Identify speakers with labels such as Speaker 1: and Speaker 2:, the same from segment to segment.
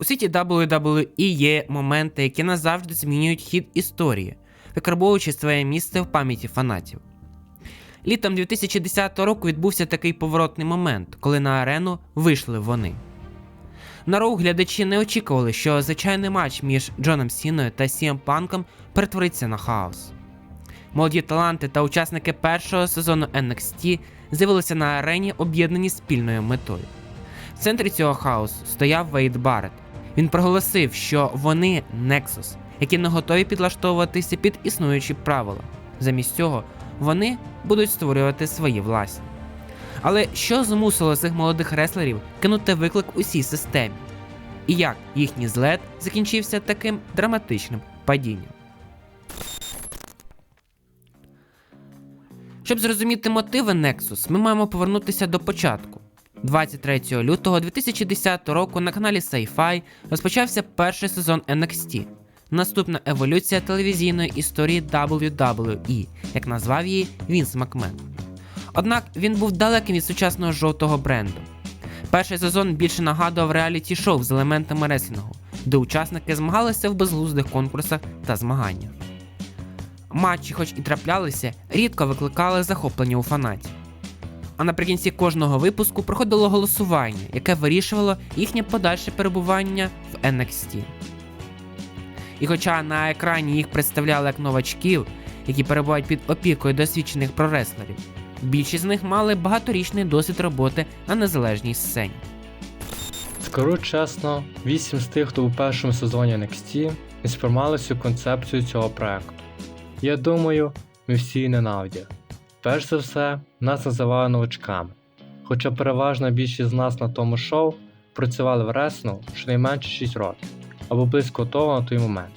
Speaker 1: У світі WWE є моменти, які назавжди змінюють хід історії, викарбовуючи своє місце в пам'яті фанатів. Літом 2010 року відбувся такий поворотний момент, коли на арену вийшли вони. На роу глядачі не очікували, що звичайний матч між Джоном Сіною та Сієм Панком перетвориться на хаос. Молоді таланти та учасники першого сезону NXT з'явилися на арені, об'єднані спільною метою. В центрі цього хаосу стояв Вейд Барретт. Він проголосив, що вони Nexus, які не готові підлаштовуватися під існуючі правила. Замість цього вони будуть створювати свої власні. Але що змусило цих молодих реслерів кинути виклик усій системі? І як їхній злет закінчився таким драматичним падінням? Щоб зрозуміти мотиви Nexus, ми маємо повернутися до початку. 23 лютого 2010 року на каналі Sci-Fi розпочався перший сезон NXT. Наступна еволюція телевізійної історії WWE, як назвав її Вінс Макмен. Однак він був далеким від сучасного жовтого бренду. Перший сезон більше нагадував реаліті шоу з елементами реслінгу, де учасники змагалися в безглуздих конкурсах та змаганнях. Матчі, хоч і траплялися, рідко викликали захоплення у фанатів. А наприкінці кожного випуску проходило голосування, яке вирішувало їхнє подальше перебування в NXT. І хоча на екрані їх представляли як новачків, які перебувають під опікою досвідчених прореслерів, більшість з них мали багаторічний досвід роботи на незалежній сцені.
Speaker 2: Скажу чесно, 8 з тих, хто у першому сезоні NXT, не сприймали цю концепцію цього проекту. Я думаю, ми всі її ненавидять. Перш за все, нас називали новачками. Хоча переважна більшість з нас на тому шоу працювали в реслінгу щонайменше 6 років, або близько того на той момент.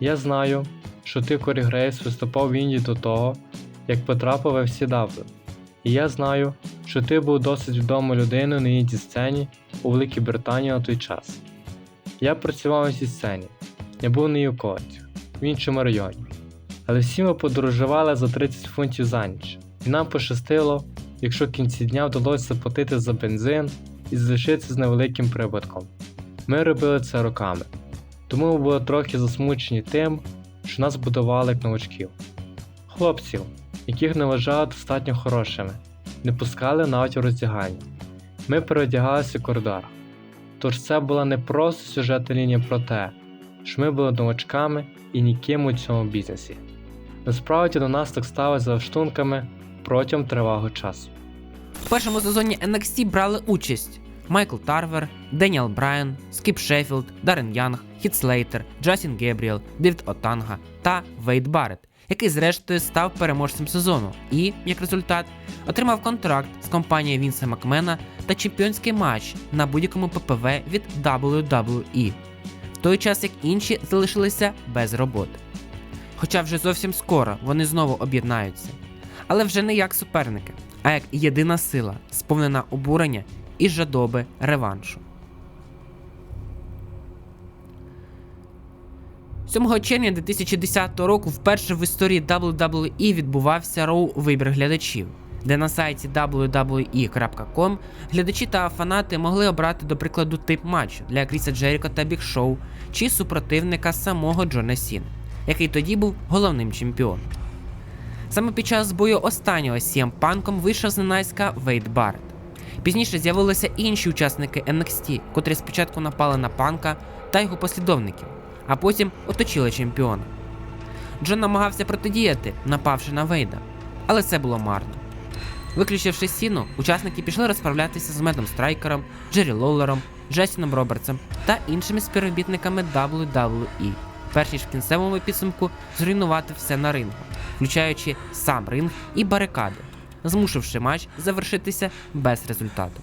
Speaker 2: Я знаю, що ти Корі Грейс виступав в Індії до того, як потрапив в FCW. І я знаю, що ти був досить відомою людиною на інді сцені у Великій Британії на той час. Я працював на цій сцені, я був на Юкоті, в іншому районі. Але всі ми подорожували за 30 фунтів за ніч, і нам пощастило, якщо в кінці дня вдалося заплатити за бензин і залишитися з невеликим прибутком. Ми робили це роками, тому ми були трохи засмучені тим, що нас будували як новачків. Хлопців, яких не вважали достатньо хорошими, не пускали навіть у роздягальні. Ми переодягалися в коридорах. Тож це була не просто сюжетна лінія про те, що ми були новачками і ніким у цьому бізнесі. Насправді до нас так ставить за штунками протягом тривалого часу.
Speaker 1: В першому сезоні NXT брали участь Майкл Тарвер, Деніел Брайан, Скіп Шеффілд, Дарен Янг, Хіт Слейтер, Джасін Гебріел, Девід Отанга та Вейд Барретт, який зрештою став переможцем сезону і, як результат, отримав контракт з компанією Вінса Макмена та чемпіонський матч на будь-якому ППВ від WWE, в той час як інші залишилися без роботи. Хоча вже зовсім скоро вони знову об'єднаються, але вже не як суперники, а як єдина сила, сповнена обурення і жадоби реваншу. 7 червня 2010 року вперше в історії WWE відбувався роу вибір глядачів, де на сайті www.com глядачі та фанати могли обрати, до прикладу, тип матчу для Кріса Джеріко та Біг Шоу чи супротивника самого Джона Сіна, який тоді був головним чемпіоном. Саме під час бою останнього з CM Панком вийшов з Ненайська Вейд Барретт. Пізніше з'явилися інші учасники NXT, котрі спочатку напали на панка та його послідовників, а потім оточили чемпіона. Джон намагався протидіяти, напавши на Вейда, але це було марно. Виключивши сіну, учасники пішли розправлятися з Медом Страйкером, Джері Лоулером, Джесіном Робертсом та іншими співробітниками WWE, перш ніж в кінцевому підсумку зруйнувати все на рингу, включаючи сам ринг і барикади, змусивши матч завершитися без результату.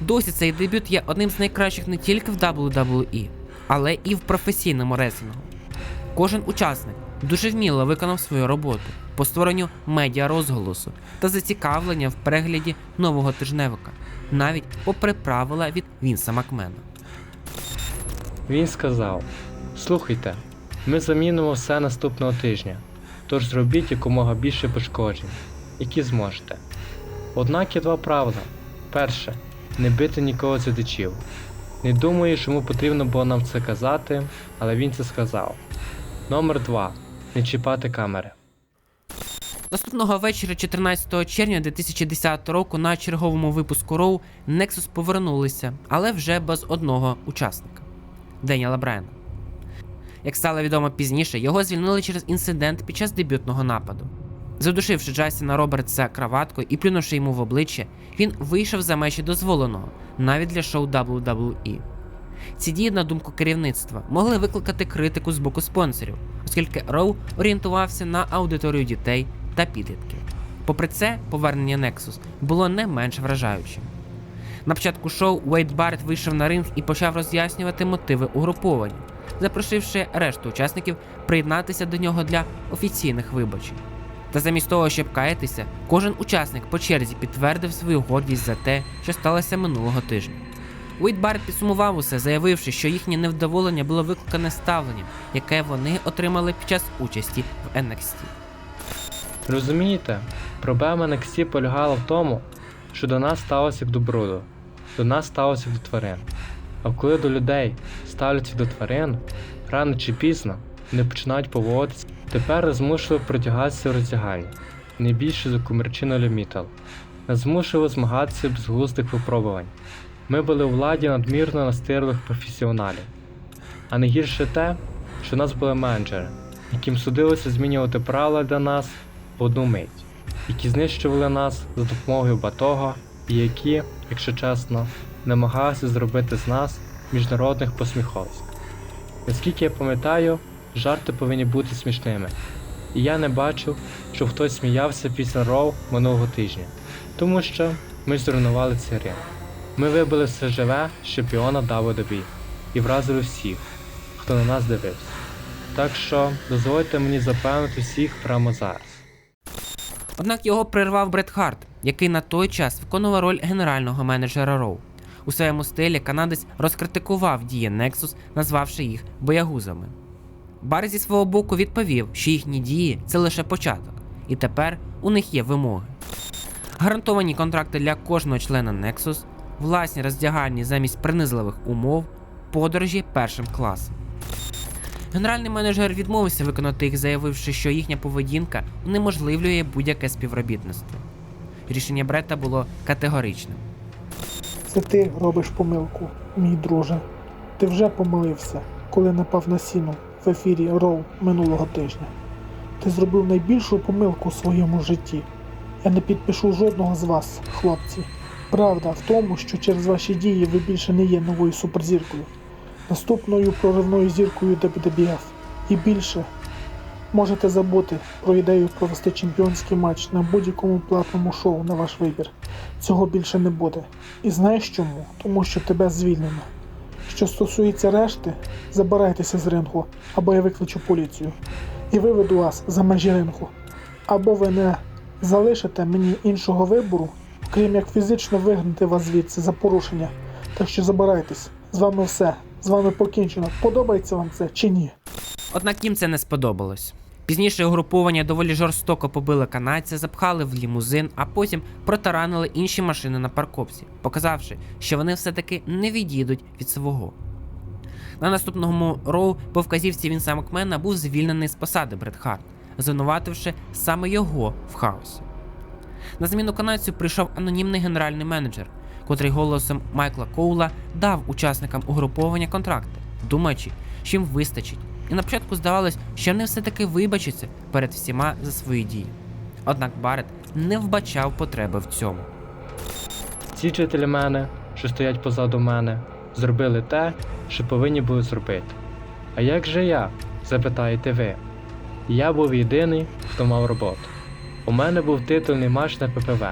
Speaker 1: Досі цей дебют є одним з найкращих не тільки в WWE, але і в професійному реслінгу. Кожен учасник дуже вміло виконав свою роботу по створенню медіа розголосу та зацікавлення в перегляді нового тижневика, навіть попри правила від Вінса Макмена.
Speaker 2: Він сказав: Слухайте, ми замінимо все наступного тижня, тож зробіть якомога більше пошкоджень, які зможете. Однак є два правила: перше, не бити нікого з глядачів. Не думаю, що йому потрібно було нам це казати, але він це сказав. Номер 2. Не чіпати камери.
Speaker 1: Наступного вечора, 14 червня 2010 року, на черговому випуску Роу Nexus повернулися, але вже без одного учасника Деніела Брайана. Як стало відомо пізніше, його звільнили через інцидент під час дебютного нападу. Задушивши Джастіна Робертса краваткою і плюнувши йому в обличчя, він вийшов за межі дозволеного, навіть для шоу WWE. Ці дії, на думку керівництва, могли викликати критику з боку спонсорів, оскільки Роу орієнтувався на аудиторію дітей та підлітків. Попри це, повернення Nexus було не менш вражаючим. На початку шоу Уейд Барретт вийшов на ринг і почав роз'яснювати мотиви угруповання, запрошивши решту учасників приєднатися до нього для офіційних вибачень. Та замість того, щоб каятися, кожен учасник по черзі підтвердив свою гордість за те, що сталося минулого тижня. Уейд Барретт підсумував усе, заявивши, що їхнє невдоволення було викликане ставленням, яке вони отримали під час участі в NXT.
Speaker 2: Розумієте, проблема NXT полягала в тому, що до нас сталося як до бруду, до нас сталося як до тварин. А коли до людей ставляться до тварин, рано чи пізно вони починають поводитися. Тепер змушували протягатися в роздягальні, не більше за комерчину лімітал. Нас змушували змагатися без глуздих випробувань. Ми були у владі надмірно настирливих професіоналів. А найгірше те, що в нас були менеджери, яким судилося змінювати правила для нас в одну мить, які знищували нас за допомогою батога, і які, якщо чесно, намагалися зробити з нас міжнародних посміховськ. Наскільки я пам'ятаю, жарти повинні бути смішними, і я не бачив, щоб хтось сміявся після Роу минулого тижня, тому що ми зруйнували цей ринок. Ми вибили все живе з чемпіона WWE і вразили всіх, хто на нас дивився. Так що дозвольте мені запевнити всіх прямо зараз.
Speaker 1: Однак його прервав Брет Харт, який на той час виконував роль генерального менеджера Роу. У своєму стилі канадець розкритикував дії Nexus, назвавши їх боягузами. Бар зі свого боку відповів, що їхні дії це лише початок, і тепер у них є вимоги. Гарантовані контракти для кожного члена Nexus, власні роздягальні замість принизливих умов, подорожі першим класом. Генеральний менеджер відмовився виконати їх, заявивши, що їхня поведінка унеможливлює будь-яке співробітництво. Рішення Бретта було категоричним.
Speaker 3: Це ти робиш помилку, мій друже. Ти вже помилився, коли напав на сіну в ефірі Роу минулого тижня. Ти зробив найбільшу помилку у своєму житті. Я не підпишу жодного з вас, хлопці. Правда в тому, що через ваші дії ви більше не є новою суперзіркою, наступною проривною зіркою WWF. І більше можете забути про ідею провести чемпіонський матч на будь-якому платному шоу на ваш вибір. Цього більше не буде. І знаєш чому? Тому що тебе звільнено. Що стосується решти, забирайтеся з рингу, або я викличу поліцію і виведу вас за межі рингу. Або ви не залишите мені іншого вибору, крім як фізично вигнати вас звідси за порушення. Так що забирайтесь, з вами все, з вами покінчено. Подобається вам це чи ні?
Speaker 1: Однак їм це не сподобалось. Пізніше угруповання доволі жорстоко побили канадця, запхали в лімузин, а потім протаранили інші машини на парковці, показавши, що вони все-таки не відійдуть від свого. На наступному роу по вказівці Вінса Макмена був звільнений з посади Бред Харт, звинувативши саме його в хаосі. На зміну канадцю прийшов анонімний генеральний менеджер, котрий голосом Майкла Коула дав учасникам угруповання контракти, думаючи, що їм вистачить. І на початку здавалось, що вони все-таки вибачаться перед всіма за свої дії. Однак Барет не вбачав потреби в цьому.
Speaker 2: Ці джентльмени, що стоять позаду мене, зробили те, що повинні були зробити. А як же я? запитаєте ви. Я був єдиний, хто мав роботу. У мене був титульний матч на ППВ.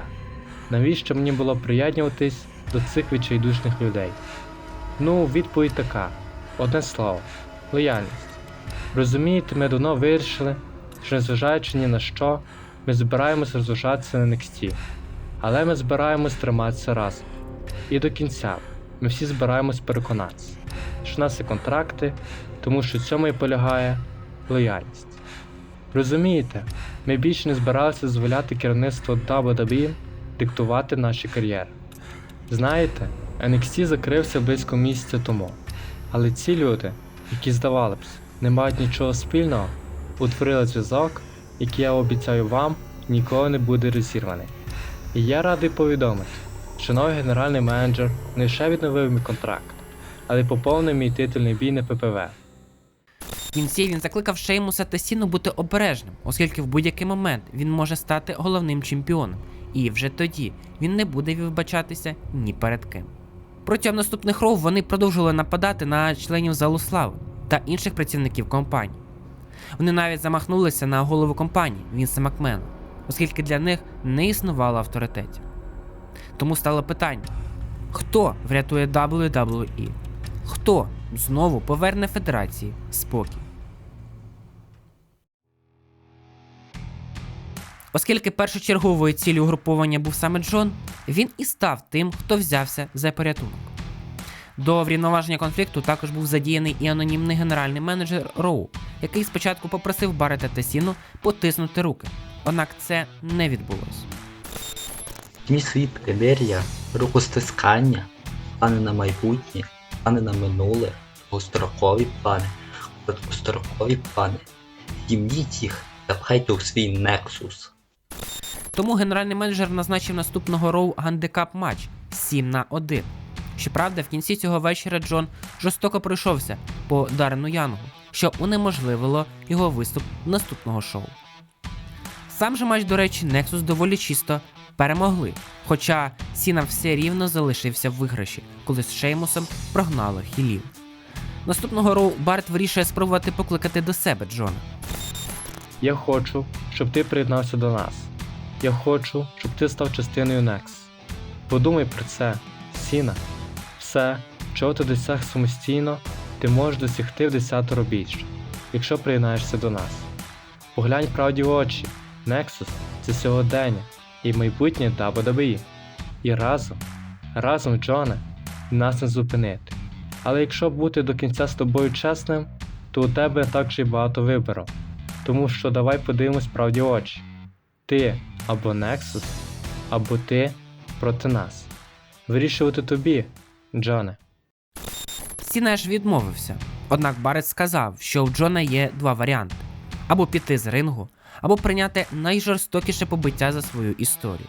Speaker 2: Навіщо мені було приєднуватись до цих відчайдушних людей? Ну, відповідь така: одне слово лояльність. Розумієте, ми давно вирішили, що незважаючи ні на що, ми збираємось розважатися на NXT. Але ми збираємось триматися разом. І до кінця ми всі збираємось переконатися, що в нас є контракти, тому що в цьому і полягає лояльність. Розумієте, ми більше не збиралися дозволяти керівництву WWE диктувати наші кар'єри. Знаєте, NXT закрився близько місяця тому. Але ці люди, які здавалося б, не мають нічого спільного, утворили зв'язок, який я обіцяю вам ніколи не буде розірваний. І я радий повідомити, що новий генеральний менеджер не лише відновив мій контракт, але й поповнив мій титульний бій на ППВ.
Speaker 1: Кінці він закликав Шеймуса та Сіну бути обережним, оскільки в будь-який момент він може стати головним чемпіоном, і вже тоді він не буде вибачатися ні перед ким. Протягом наступних ров вони продовжували нападати на членів залу слави та інших працівників компанії. Вони навіть замахнулися на голову компанії Вінса Макмена, оскільки для них не існувало авторитетів. Тому стало питання: хто врятує WWE? Хто знову поверне Федерації спокій? Оскільки першочерговою ціллю угруповання був саме Джон, він і став тим, хто взявся за порятунок. До врівноваження конфлікту також був задіяний і анонімний генеральний менеджер Роу, який спочатку попросив Барета та Сіну потиснути руки. Однак це не відбулося.
Speaker 4: Мій світ Емерія, рукостискання, плани на майбутнє, плани на минуле, довгострокові плани, короткострокові плани. Дімніть їх та пхайте у свій Нексус.
Speaker 1: Тому генеральний менеджер назначив наступного роу гандикап матч 7 на 1. Щоправда, в кінці цього вечора Джон жорстоко пройшовся по Дарену Янгу, що унеможливило його виступ наступного шоу. Сам же матч, до речі, Nexus доволі чисто перемогли, хоча Сіна все рівно залишився в виграші, коли з Шеймусом прогнали хілів. Наступного роу Барт вирішує спробувати покликати до себе Джона.
Speaker 2: Я хочу, щоб ти приєднався до нас. Я хочу, щоб ти став частиною Nex. Подумай про це, Сіна. Все, чого ти досяг самостійно, ти можеш досягти в десятеро більше, якщо приєднаєшся до нас. Поглянь правді в очі. Nexus – це сьогодення і майбутнє WWE. І разом, разом, Джоне, нас не зупинити. Але якщо бути до кінця з тобою чесним, то у тебе також і багато вибору. Тому що давай подивимось правді в очі. Ти або Nexus, або ти проти нас. Вирішувати тобі, Джоне.
Speaker 1: Сіна ж відмовився. Однак Барет сказав, що у Джона є два варіанти: або піти з рингу, або прийняти найжорстокіше побиття за свою історію.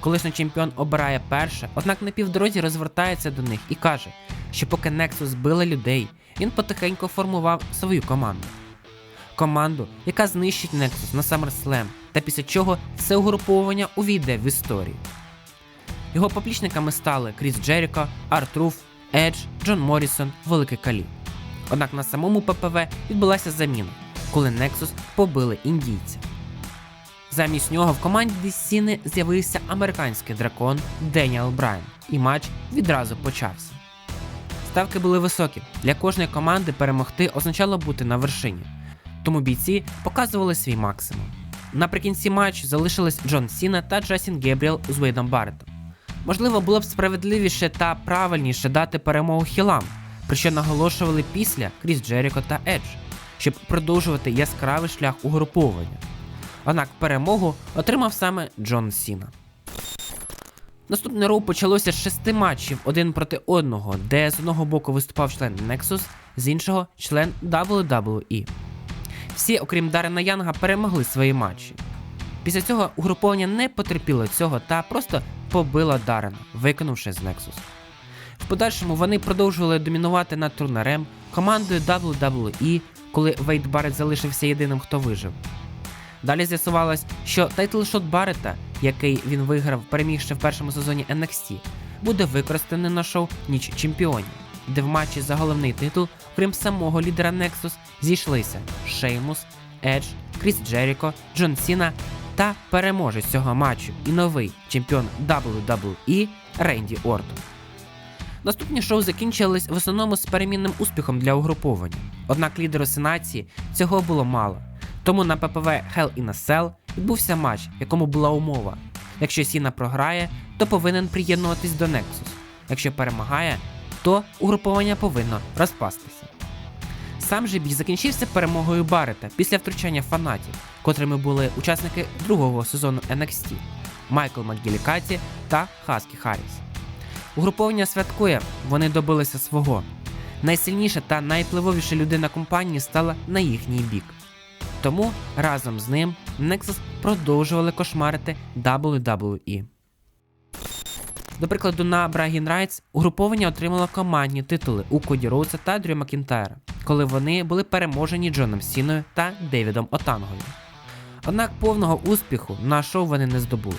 Speaker 1: Колишній чемпіон обирає перше, однак на півдорозі розвертається до них і каже, що поки Nexus била людей, він потихеньку формував свою команду. Команду, яка знищить Nexus на SummerSlam, та після чого це угруповання увійде в історію. Його поплічниками стали Кріс Джеріко, Арт Руф, Едж, Джон Моррісон, Великий Калі. Однак на самому ППВ відбулася заміна, коли Nexus побили індійця. Замість нього в команді Сіни з'явився американський дракон Деніел Брайан, і матч відразу почався. Ставки були високі. Для кожної команди перемогти означало бути на вершині, тому бійці показували свій максимум. Наприкінці матчу залишились Джон Сіна та Джасін Гебріел з Вейдом Барреттом. Можливо, було б справедливіше та правильніше дати перемогу хілам, про що наголошували після Кріс Джеріко та Едж, щоб продовжувати яскравий шлях угруповування. Однак перемогу отримав саме Джон Сіна. Наступне роу почалося з шести матчів один проти одного, де з одного боку виступав член Nexus, з іншого член WWE. Всі, окрім Дарена Янга, перемогли свої матчі. Після цього угруповання не потерпіло цього та просто побило Дарена, виконавши з Nexus. В подальшому вони продовжували домінувати над турнарем командою WWE, коли Вейд Барретт залишився єдиним, хто вижив. Далі з'ясувалось, що тайтлшот Баррета, який він виграв, перемігши в першому сезоні NXT, буде використаний на шоу Ніч Чемпіонів, де в матчі за головний титул, крім самого лідера Nexus, зійшлися Шеймус, Едж, Кріс Джеріко, Джон Сіна та переможець цього матчу і новий чемпіон WWE Ренді Ортон. Наступні шоу закінчились в основному з перемінним успіхом для угруповання. Однак лідеру сенації цього було мало. Тому на ППВ Hell in a Cell відбувся матч, якому була умова. Якщо Сіна програє, то повинен приєднуватись до Nexus. Якщо перемагає, то угруповання повинно розпастися. Сам же бій закінчився перемогою Барета після втручання фанатів, котрими були учасники другого сезону NXT Майкл Макгілікаті та Хаскі Харріс. Угруповання святкує, вони добилися свого. Найсильніша та найвпливовіша людина компанії стала на їхній бік. Тому разом з ним Nexus продовжували кошмарити WWE. До прикладу, на Bragging Rights угруповання отримало командні титули у Коді Роуса та Дрю Макінтайра, коли вони були переможені Джоном Сіною та Девідом Отангою. Однак повного успіху на шоу вони не здобули.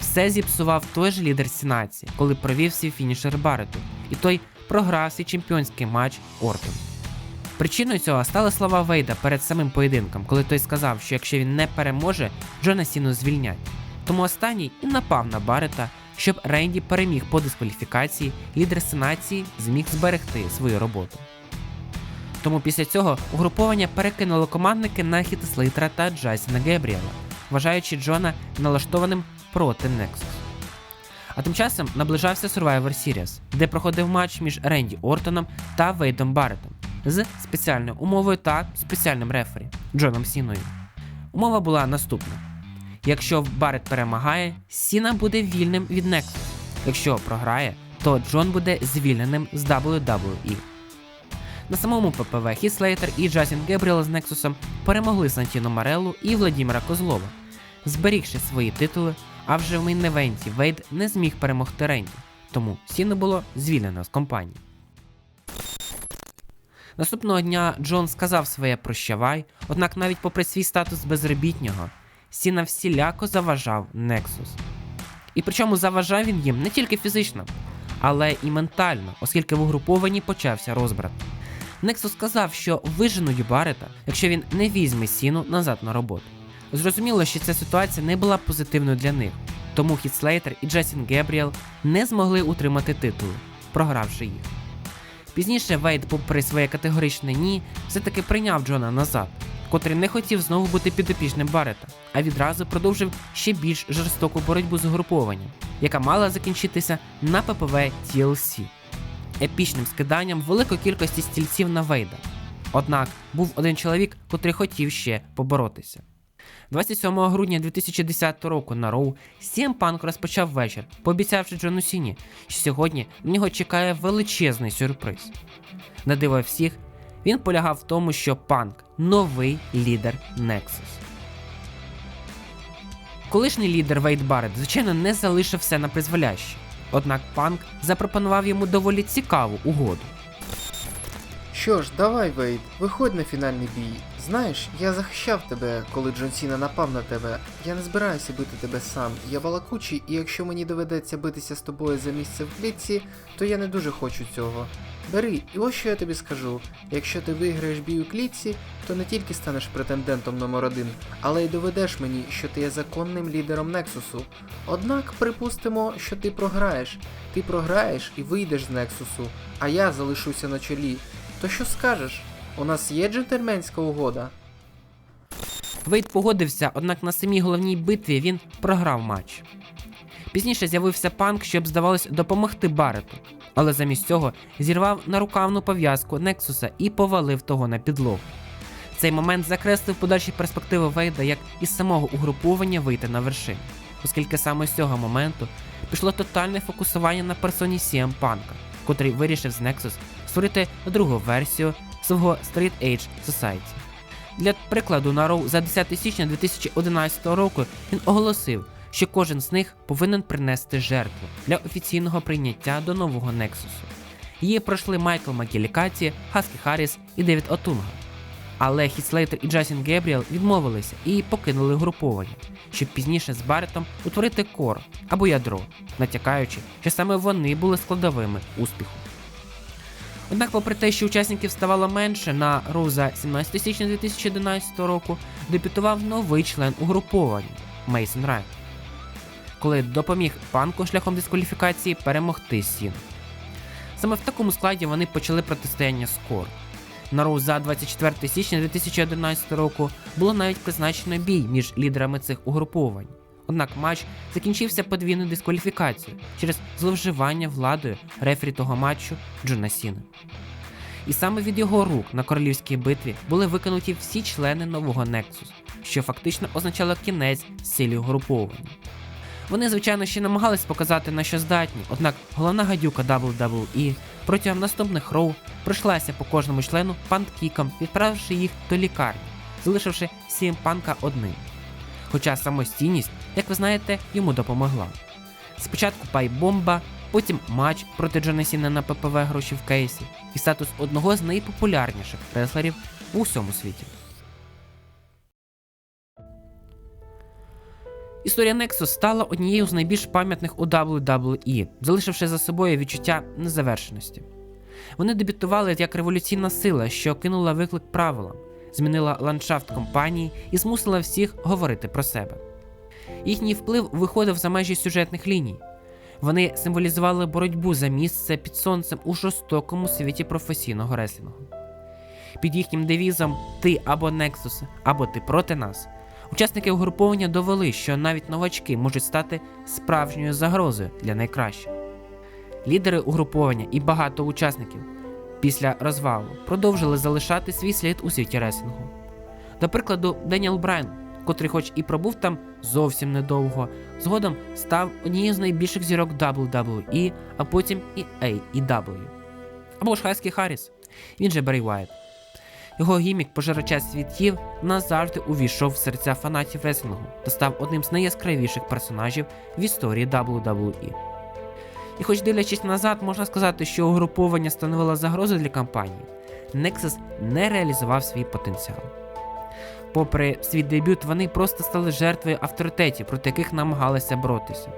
Speaker 1: Все зіпсував той же лідер Сінації, коли провів свій фінішер Барету, і той програв свій чемпіонський матч Ортон. Причиною цього стали слова Вейда перед самим поєдинком, коли той сказав, що якщо він не переможе, Джона Сіну звільнять. Тому останній і напав на Барета, щоб Ренді переміг по дискваліфікації, лідер Сенації зміг зберегти свою роботу. Тому після цього угруповання перекинуло командники на Хіта Слейтера та Джасіна Гебріела, вважаючи Джона налаштованим проти Nexus. А тим часом наближався Survivor Series, де проходив матч між Ренді Ортоном та Вейдом Барретом з спеціальною умовою та спеціальним рефері Джоном Сіною. Умова була наступна: якщо Баррет перемагає, Сіна буде вільним від Nexus. Якщо програє, то Джон буде звільненим з WWE. На самому ППВ Хіт Слейтер і Джасін Гебріел з Нексусом перемогли Сантіно Мареллу і Владіміра Козлова, зберігши свої титули, а вже в мейн-евенті Вейд не зміг перемогти Ренді, тому Сіну було звільнено з компанії. Наступного дня Джон сказав своє прощавай, однак навіть попри свій статус безробітнього, Сіна всіляко заважав Nexus. І причому заважав він їм не тільки фізично, але і ментально, оскільки в угрупованні почався розбрат. Nexus сказав, що виженуть Барета, якщо він не візьме Сіну назад на роботу. Зрозуміло, що ця ситуація не була позитивною для них, тому Хіт Слейтер і Джесін Гебріел не змогли утримати титули, програвши їх. Пізніше Вейд, попри своє категоричне ні, все-таки прийняв Джона назад, котрий не хотів знову бути підопічним Барета, а відразу продовжив ще більш жорстоку боротьбу з угрупованням, яка мала закінчитися на ППВ TLC епічним скиданням великої кількості стільців на Вейда. Однак був один чоловік, котрий хотів ще поборотися. 27 грудня 2010 року на Роу CM Punk розпочав вечір, пообіцявши Джону Сіні, що сьогодні на нього чекає величезний сюрприз. На диво всіх, він полягав в тому, що Панк новий лідер Nexus. Колишній лідер Вейд Барретт, звичайно, не залишив все на призволяще. Однак Панк запропонував йому доволі цікаву угоду.
Speaker 5: Що ж, давай, Вейд, виходь на фінальний бій. Знаєш, я захищав тебе, коли Джон Сіна напав на тебе. Я не збираюся бити тебе сам. Я балакучий, і якщо мені доведеться битися з тобою за місце в клітці, то я не дуже хочу цього. Бери, і ось що я тобі скажу: якщо ти виграєш бій у клітці, то не тільки станеш претендентом номер один, але й доведеш мені, що ти є законним лідером Нексусу. Однак припустимо, що ти програєш. Ти програєш і вийдеш з Нексусу, а я залишуся на чолі. То що скажеш? У нас є джентльменська угода?
Speaker 1: Вейд погодився, однак на самій головній битві він програв матч. Пізніше з'явився панк, щоб, здавалось, допомогти Барету, але замість цього зірвав нарукавну пов'язку Нексуса і повалив того на підлогу. Цей момент закреслив подальші перспективи Вейда як із самого угруповання вийти на вершину, оскільки саме з цього моменту пішло тотальне фокусування на персоні CM Панка, котрий вирішив з Nexus створити другу версію свого Street Age Society. Для прикладу, на Роу за 10 січня 2011 року він оголосив, що кожен з них повинен принести жертву для офіційного прийняття до нового Нексусу. Її пройшли Майкл Макілікаті, Хаскі Харріс і Девід Отунга. Але Хітслейтер і Джасін Гебріел відмовилися і покинули груповання, щоб пізніше з Барретом утворити кор або ядро, натякаючи, що саме вони були складовими успіху. Однак, попри те, що учасників ставало менше, на Роу за 17 січня 2011 року дебютував новий член угруповання Мейсон Райт, коли допоміг панку шляхом дискваліфікації перемогти Сіну. Саме в такому складі вони почали протистояння Скор. На Роу за 24 січня 2011 року було навіть призначено бій між лідерами цих угруповань. Однак матч закінчився подвійною дискваліфікацією через зловживання владою рефері того матчу Джона Сіна. І саме від його рук на королівській битві були викинуті всі члени нового Nexus, що фактично означало кінець силі угруповання. Вони, звичайно, ще намагались показати на що здатні, однак головна гадюка WWE протягом наступних роу пройшлася по кожному члену панкіком, відправивши їх до лікарні, залишивши CM Панка одним. Хоча самостійність, як ви знаєте, йому допомогла. Спочатку пайбомба, потім матч проти Джона Сіна на ППВ гроші в кейсі і статус одного з найпопулярніших реслерів у всьому світі. Історія Nexus стала однією з найбільш пам'ятних у WWE, залишивши за собою відчуття незавершеності. Вони дебютували як революційна сила, що кинула виклик правилам, змінила ландшафт компанії і змусила всіх говорити про себе. Їхній вплив виходив за межі сюжетних ліній. Вони символізували боротьбу за місце під сонцем у жорстокому світі професійного реслінгу. Під їхнім девізом Ти або Nexus, або ти проти нас. Учасники угруповання довели, що навіть новачки можуть стати справжньою загрозою для найкращих. Лідери угруповання і багато учасників після розвалу продовжили залишати свій слід у світі реслінгу. До прикладу, Деніел Брайан, котрий, хоч і пробув там зовсім недовго, згодом став однією з найбільших зірок WWE, а потім і AEW. Або ж Хайський Харріс, він же Баррі Уайт. Його гімік пожирача світів назавжди увійшов в серця фанатів реслінгу та став одним з найяскравіших персонажів в історії WWE. І хоч дивлячись назад, можна сказати, що угруповання становило загрозу для компанії, Nexus не реалізував свій потенціал. Попри свій дебют, вони просто стали жертвою авторитетів, проти яких намагалися боротися.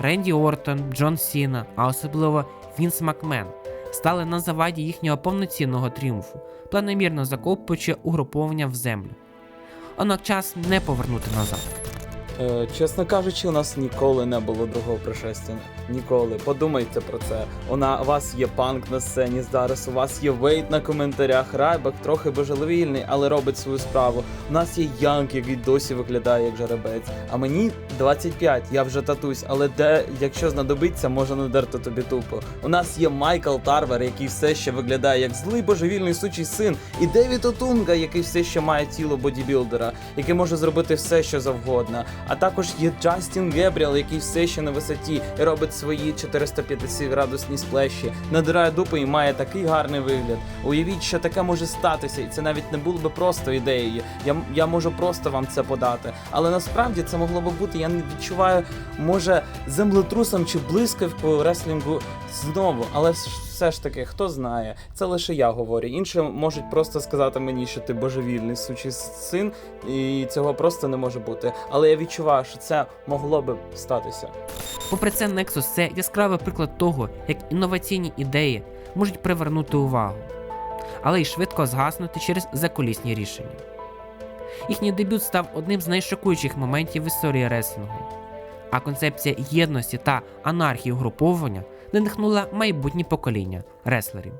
Speaker 1: Ренді Ортон, Джон Сіна, а особливо Вінс Макмен стали на заваді їхнього повноцінного тріумфу, планомірно закопуючи угруповання в землю. Однак час не повернути назад.
Speaker 6: Е, чесно кажучи, у нас ніколи не було другого пришестя. Ніколи. Подумайте про це. У на- у вас є панк на сцені зараз, у вас є вейт на коментарях, Райбек трохи божевільний, але робить свою справу. У нас є Янк, який досі виглядає як жеребець. А мені 25, я вже татусь, але де, якщо знадобиться, може надерти тобі тупо. У нас є Майкл Тарвер, який все ще виглядає як злий божевільний сучий син, і Девід Отунга, який все ще має тіло бодібілдера, який може зробити все, що завгодно. А також є Джастін Гебріел, який все ще на висоті і робить свої 450 градусні сплеші, надирає дупи і має такий гарний вигляд. Уявіть, що таке може статися, і це навіть не було би просто ідеєю. Я, я можу просто вам це подати. Але насправді це могло би бути, я не відчуваю, може, землетрусом чи блискавкою реслінгу знову, але все ж таки, хто знає, це лише я говорю. Інші можуть просто сказати мені, що ти божевільний сучий син, і цього просто не може бути. Але я відчуваю, що це могло би статися.
Speaker 1: Попри це, Nexus це яскравий приклад того, як інноваційні ідеї можуть привернути увагу, але й швидко згаснути через закулісні рішення. Їхній дебют став одним з найшокуючих моментів в історії реслінгу, а концепція єдності та анархії угруповування надихнула майбутні покоління реслерів.